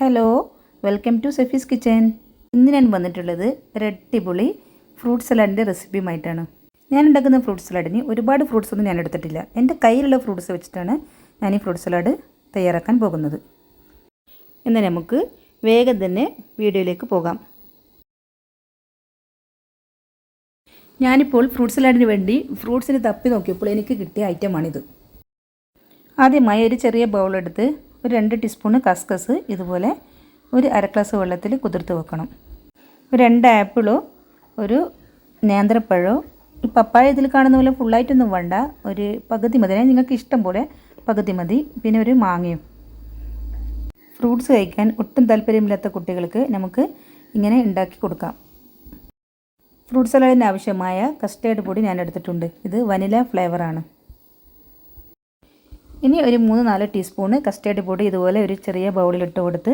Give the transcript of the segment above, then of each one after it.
Hello welcome to Sefi's kitchen ഇന്ന് ഞാൻ വന്നിട്ടുള്ളത് രട്ടിപൊളി ഫ്രൂട്ട് സലാഡിന്റെ റെസിപ്പിയുമായിട്ടാണ് ഞാൻ ഉണ്ടാക്കുന്ന ഫ്രൂട്ട് സലാഡിന് ഒരുപാട് ഫ്രൂട്ട്സ് ഒന്നും ഞാൻ എടുത്തിട്ടില്ല. എന്റെ കയ്യിലുള്ള ഫ്രൂട്ട്സ് വെച്ചിട്ടാണ് ഞാൻ ഈ ഫ്രൂട്ട് സലാഡ് തയ്യാറാക്കാൻ പോകുന്നത്. എന്നാൽ നമുക്ക് വേഗം തന്നെ വീഡിയോയിലേക്ക് പോകാം. ഞാനിപ്പോൾ ഫ്രൂട്ട് സലാഡിന് വേണ്ടി ഫ്രൂട്ട്സിന് തപ്പി നോക്കിയപ്പോൾ എനിക്ക് കിട്ടിയ ഐറ്റമാണിത് ആദ്യമായി ഒരു ചെറിയ ബൗൾ എടുത്ത് ഒരു രണ്ട് ടീസ്പൂണ് കസ്കസ് ഇതുപോലെ ഒരു അര ഗ്ലാസ് വെള്ളത്തിൽ കുതിർത്ത് വെക്കണം. ഒരു രണ്ട് ആപ്പിളോ ഒരു നേന്ത്രപ്പഴമോ ഈ പപ്പായ ഇതിൽ കാണുന്ന പോലെ ഫുള്ളായിട്ടൊന്നും വേണ്ട. ഒരു പകുതി മതി. നിങ്ങൾക്ക് ഇഷ്ടം പോലെ പകുതി മതി. പിന്നെ ഒരു മാങ്ങയും. ഫ്രൂട്ട്സ് കഴിക്കാൻ ഒട്ടും താല്പര്യമില്ലാത്ത കുട്ടികൾക്ക് നമുക്ക് ഇങ്ങനെ ഉണ്ടാക്കി കൊടുക്കാം. ഫ്രൂട്ട് സലാഡിന് ആവശ്യമായ കസ്റ്റേർഡ് പൊടി ഞാൻ എടുത്തിട്ടുണ്ട്. ഇത് വനില ഫ്ലേവറാണ്. ഇനി ഒരു മൂന്ന് നാല് ടീസ്പൂണ് കസ്റ്റേർഡ് പൊടി ഇതുപോലെ ഒരു ചെറിയ ബൗളിലിട്ട് കൊടുത്ത്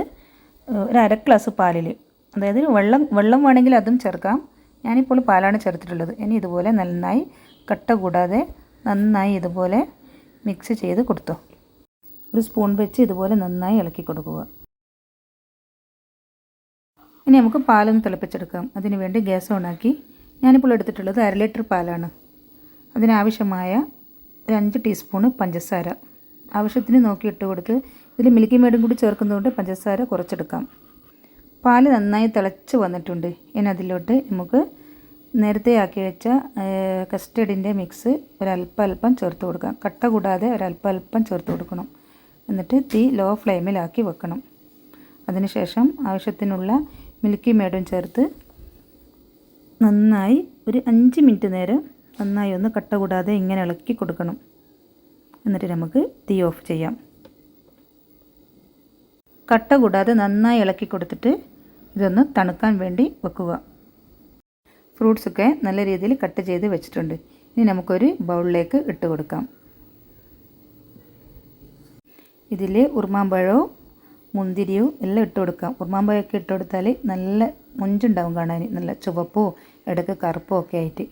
ഒരു അര ഗ്ലാസ് പാലിൽ അതായത് വെള്ളം വെള്ളം വേണമെങ്കിൽ അതും ചേർക്കാം. ഞാനിപ്പോൾ പാലാണ് ചേർത്തിട്ടുള്ളത്. ഇനി ഇതുപോലെ നന്നായി കട്ട കൂടാതെ നന്നായി ഇതുപോലെ മിക്സ് ചെയ്ത് കൊടുത്തു. ഒരു സ്പൂൺ വെച്ച് ഇതുപോലെ നന്നായി ഇളക്കി കൊടുക്കുക. ഇനി നമുക്ക് പാലൊന്ന് തിളപ്പിച്ചെടുക്കാം. അതിന് വേണ്ടി ഗ്യാസ് ഓണാക്കി ഞാനിപ്പോൾ എടുത്തിട്ടുള്ളത് അര ലിറ്റർ പാലാണ്. അതിനാവശ്യമായ ഒരു അഞ്ച് ടീസ്പൂണ് പഞ്ചസാര. ആവശ്യത്തിന് നോക്കി ഇട്ട് കൊടുത്ത് ഇതിൽ മിൽക്കി മേടും കൂടി ചേർക്കുന്നതുകൊണ്ട് പഞ്ചസാര കുറച്ചെടുക്കാം. പാൽ നന്നായി തിളച്ച് വന്നിട്ടുണ്ട്. ഇനി അതിലോട്ട് നമുക്ക് നേരത്തെ ആക്കി വെച്ച കസ്റ്റഡിന്റെ മിക്സ് ഒരല്പം അല്പം ചേർത്ത് കൊടുക്കാം. കട്ട കൂടാതെ ഒരല്പം അല്പം ചേർത്ത് കൊടുക്കണം. എന്നിട്ട് തീ ലോ ഫ്ലെയിമിലാക്കി വെക്കണം. അതിനുശേഷം ആവശ്യത്തിനുള്ള മിൽക്കി മേടും ചേർത്ത് നന്നായി ഒരു അഞ്ച് മിനിറ്റ് നേരം നന്നായി ഒന്ന് കട്ട കൂടാതെ ഇങ്ങനെ ഇളക്കി കൊടുക്കണം. എന്നിട്ട് നമുക്ക് തീ ഓഫ് ചെയ്യാം. കട്ട കൂടാതെ നന്നായി ഇളക്കി കൊടുത്തിട്ട് ഇതൊന്ന് തണുക്കാൻ വേണ്ടി വെക്കുക. ഫ്രൂട്ട്സൊക്കെ നല്ല രീതിയിൽ കട്ട് ചെയ്ത് വെച്ചിട്ടുണ്ട്. ഇനി നമുക്കൊരു ബൗളിലേക്ക് ഇട്ട് കൊടുക്കാം. ഇതിൽ ഉറുമാമ്പഴവും മുന്തിരിയോ എല്ലാം ഇട്ട് കൊടുക്കാം. ഉറുമാമ്പഴമൊക്കെ ഇട്ട് കൊടുത്താൽ നല്ല മുഞ്ചുണ്ടാവും കാണാൻ. നല്ല ചുവപ്പോ ഇടയ്ക്ക് കറുപ്പോ ഒക്കെ ആയിട്ട്.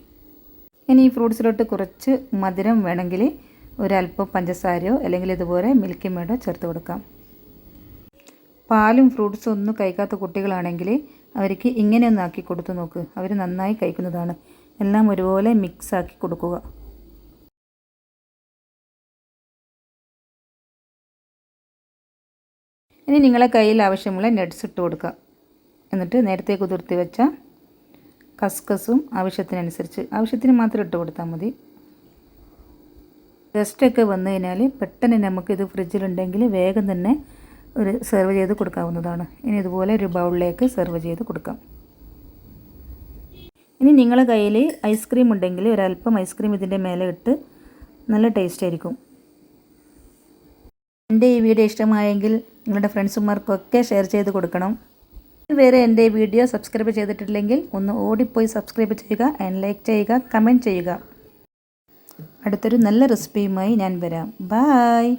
ഇനി ഈ ഫ്രൂട്ട്സിലോട്ട് കുറച്ച് മധുരം വേണമെങ്കിൽ ഒരല്പം പഞ്ചസാരയോ അല്ലെങ്കിൽ ഇതുപോലെ മിൽക്കി മേഡോ ചേർത്ത് കൊടുക്കാം. പാലും ഫ്രൂട്ട്സും ഒന്നും കഴിക്കാത്ത കുട്ടികളാണെങ്കിൽ അവർക്ക് ഇങ്ങനെ ഒന്നാക്കി കൊടുത്തു നോക്ക്. അവർ നന്നായി കഴിക്കുന്നതാണ്. എല്ലാം ഒരുപോലെ മിക്സ് ആക്കി കൊടുക്കുക. ഇനി നിങ്ങളെ കയ്യിൽ ആവശ്യമുള്ള നട്ട്സ് ഇട്ട് കൊടുക്കുക. എന്നിട്ട് നേരത്തെ കുതിർത്തി വെച്ച കസ്കസും ആവശ്യത്തിനനുസരിച്ച് ആവശ്യത്തിന് മാത്രം ഇട്ട് കൊടുത്താൽ മതി. ഗസ്റ്റൊക്കെ വന്നു കഴിഞ്ഞാൽ പെട്ടെന്ന് നമുക്കിത് ഫ്രിഡ്ജിലുണ്ടെങ്കിൽ വേഗം തന്നെ ഒരു സെർവ് ചെയ്ത് കൊടുക്കാവുന്നതാണ്. ഇനി ഇതുപോലെ ഒരു ബൗളിലേക്ക് സെർവ് ചെയ്ത് കൊടുക്കാം. ഇനി നിങ്ങളുടെ കയ്യിൽ ഐസ്ക്രീം ഉണ്ടെങ്കിൽ ഒരല്പം ഐസ്ക്രീം ഇതിന്റെ മേലെ ഇട്ട് നല്ല ടേസ്റ്റ് ആയിരിക്കും. എന്റെ ഈ വീഡിയോ ഇഷ്ടമായെങ്കിൽ നിങ്ങളുടെ ഫ്രണ്ട്സുമാർക്കൊക്കെ ഷെയർ ചെയ്ത് കൊടുക്കണം. വേറെ എന്റെ വീഡിയോ സബ്സ്ക്രൈബ് ചെയ്തിട്ടില്ലെങ്കിൽ ഒന്ന് ഓടിപ്പോയി സബ്സ്ക്രൈബ് ചെയ്യുക ആൻഡ് ലൈക്ക് ചെയ്യുക കമന്റ് ചെയ്യുക. അടുത്തൊരു നല്ല റെസിപ്പിയുമായി ഞാൻ വരാം. ബായ്